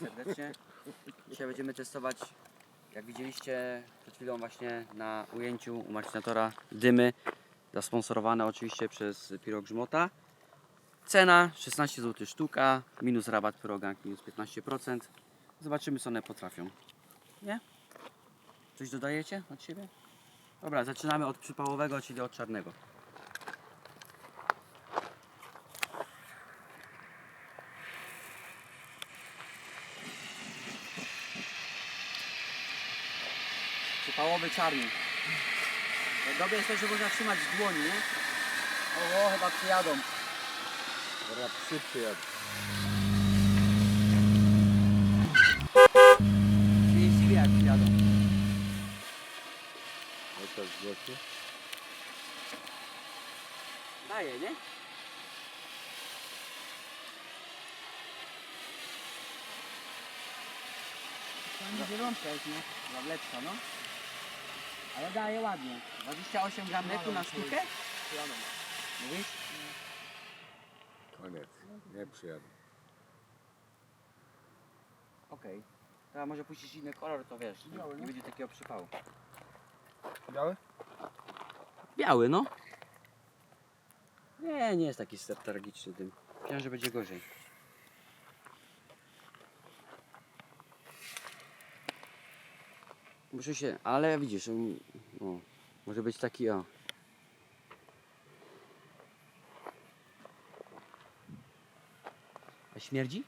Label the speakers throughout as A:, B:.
A: Witamy serdecznie. Dzisiaj będziemy testować, jak widzieliście przed chwilą właśnie na ujęciu u Marcinatora, dymy. Zasponsorowane oczywiście przez Piro Grzmota. Cena 16 zł sztuka, minus rabat pyrogank, minus 15%. Zobaczymy co one potrafią. Nie? Coś dodajecie od siebie? Dobra, zaczynamy od przypałowego, czyli od czarnego. Przypałowy czarny. Dobre jest to, że można trzymać w dłoni, nie? O, o chyba przyjadą.
B: Dobra, psy przyjadą.
A: 30 jak przyjadą.
B: Jak to zgłosi?
A: Daje, nie? Fajna zielonka jest, nie? Zawleczka, no. Ale daje ładnie. 28 gram netu na sztukę? Mówisz?
B: Koniec. Nie przyjadą.
A: Okej. Teraz może puścić inny kolor, to wiesz,
C: Biały,
A: nie
C: nie?
A: będzie takiego przypału.
C: Biały?
A: Biały, no. Nie, nie jest taki strategiczny dym. Myślałem, że będzie gorzej. Muszę się, ale widzisz, um, o, może być taki o. A śmierdzi?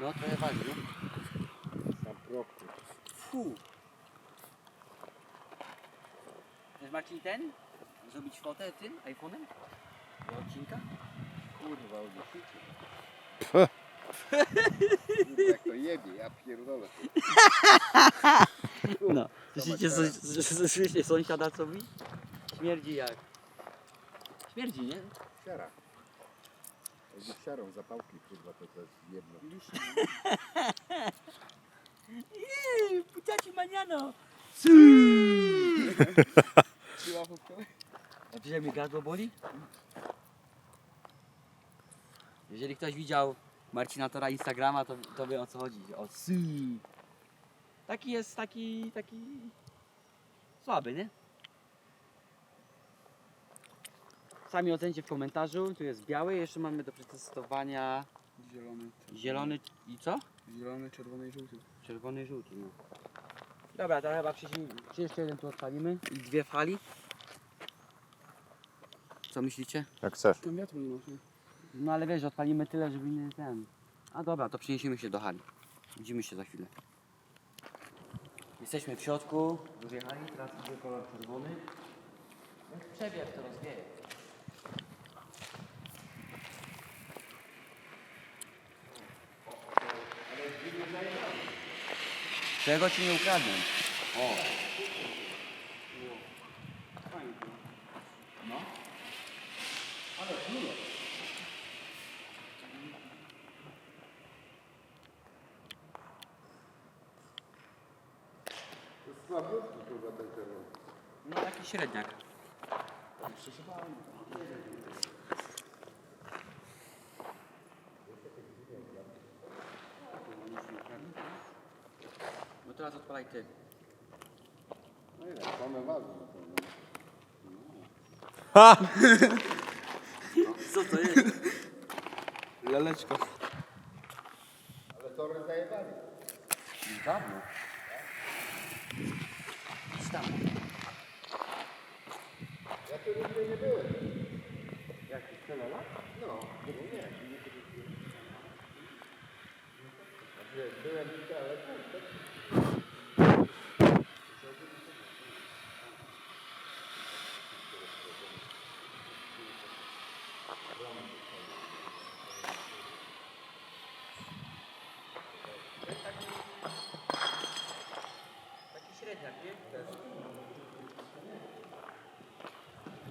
A: No trochę wali, no.
B: Sam prochu.
A: Fu. Chcesz Marcin ten? Zrobić fotę tym iPhone'em? Do odcinka?
B: Kurwa, udusicie. Jak to jebie, ja pierdolę.
A: No. Słyszycie, sąs- słyszycie sąsiada co mówi? Śmierdzi jak? Śmierdzi, nie?
B: Siara. Jakby siarą zapałki, kurwa, to to jest jedno.
A: Jej, puciaci maniano! A jak mnie gardło boli? Jeżeli ktoś widział Marcina Tora Instagrama, to, to wie o co chodzi. O sy. Taki jest, taki, taki słaby, nie? Sami ocencie w komentarzu. Tu jest biały, jeszcze mamy do przetestowania
C: Zielony.
A: zielony i co?
C: Zielony, czerwony i żółty.
A: Czerwony i żółty, no. Dobra, to chyba przyjdzie, czy jeszcze jeden tu odpalimy i dwie fali. Co myślicie?
B: Jak chcesz.
C: Tam wiatru nie masz, nie?
A: No ale wiesz, odpalimy tyle, żeby nie ten. A dobra, to przeniesiemy się do hali. Widzimy się za chwilę. Jesteśmy w środku, dużej hali, teraz idzie kolor czerwony. Jak przewiew to rozwieje. Czego ci nie ukradnę? O. No. Ale królo.
B: Jest słabiutki, kurwa, ten czerwony.
A: No taki średniak. No teraz odpalaj ty.
B: No ile, same ważne na pewno.
A: Co to jest?
C: Laleczka.
B: Ale tory zajebali.
A: Dawno. Tam.
B: Ja tu nigdy nie byłem.
A: Jak tyle lat?
B: No, no nie. Znaczy, byłem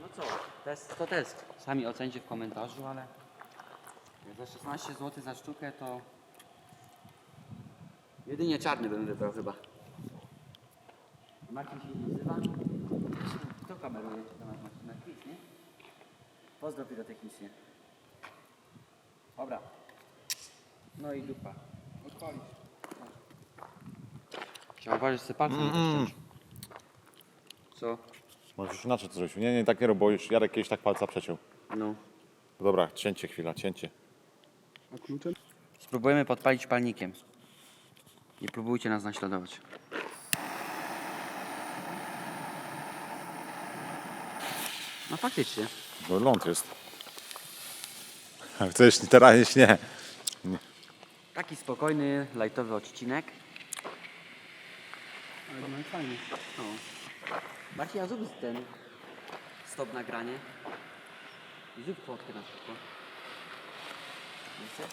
B: No co,
A: test to test. Sami ocencie w komentarzu, ale za 16 zł za sztukę to jedynie czarny będę brał chyba. Marcin się nie nazywa. Kto kameruje temat Marcina? Chris, nie? Pozdrow pirotechnicznie. Dobra. No i dupa.
C: Odpalisz.
A: Chciałem uważać, że sypację mm. Co?
D: Możesz inaczej to zrobić. Nie, nie, tak nie rób, bo już Jarek kiedyś tak palca przeciął.
A: No.
D: Dobra, cięcie chwila, cięcie.
C: A kluczem?
A: Spróbujemy podpalić palnikiem. Nie próbujcie nas naśladować. No faktycznie.
D: Bo ląd jest. Chcesz teraz jeść? Nie.
A: Taki spokojny, lajtowy odcinek.
C: Fajnie.
A: No. Marcin, a zrób ten stop nagranie. I zrób fotkę na przykład. Nie chcesz?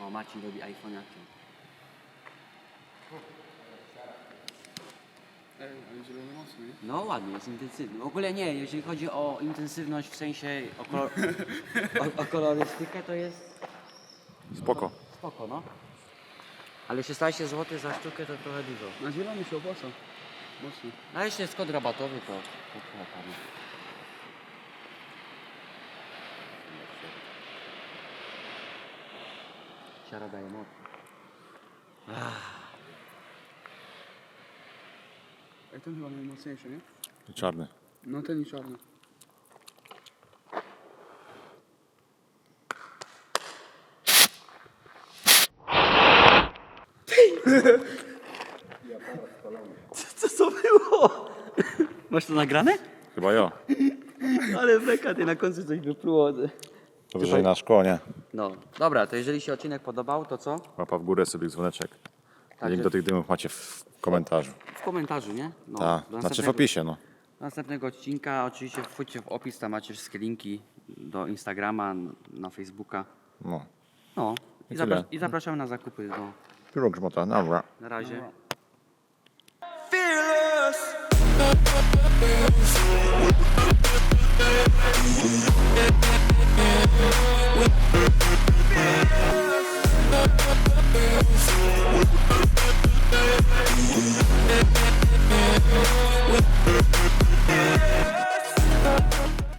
A: O, Marcin robi iPhone'akiem.
C: Ej, ale zielony mocny, nie?
A: No ładnie, jest intensywny. W ogóle nie, jeżeli chodzi o intensywność w sensie o, kolor, o, o kolorystykę, to jest
D: Spoko.
A: spoko, no. Ale 16 zł za sztukę to trochę dużo.
C: Na zielony się opłaca. Mocno.
A: A jeśli jest kod rabatowy, to, to trochę. Siara daje moc.
C: Ej, ten chyba najmocniejszy, nie?
D: Czarny.
C: No ten i czarny.
A: Co to było? Masz to nagrane?
D: Chyba ja.
A: Ale beka, ty na końcu coś wypluło.
D: Że na szkło, nie?
A: No, dobra, to jeżeli się odcinek podobał, to co?
D: Łapa w górę sobie dzwoneczek. Link do tych dymów macie w komentarzu.
A: W komentarzu, nie? No,
D: Tak,
A: do
D: znaczy w
A: następnego-
D: opisie, no.
A: Następnego odcinka oczywiście wchodźcie w opis, tam macie wszystkie linki do Instagrama, na Facebooka.
D: No.
A: No i,
D: I
A: zapra-
D: tyle.
A: i zapraszamy na zakupy. No,
D: Pióro grzmota, dobra.
A: na razie.
E: Fearless. Thank you.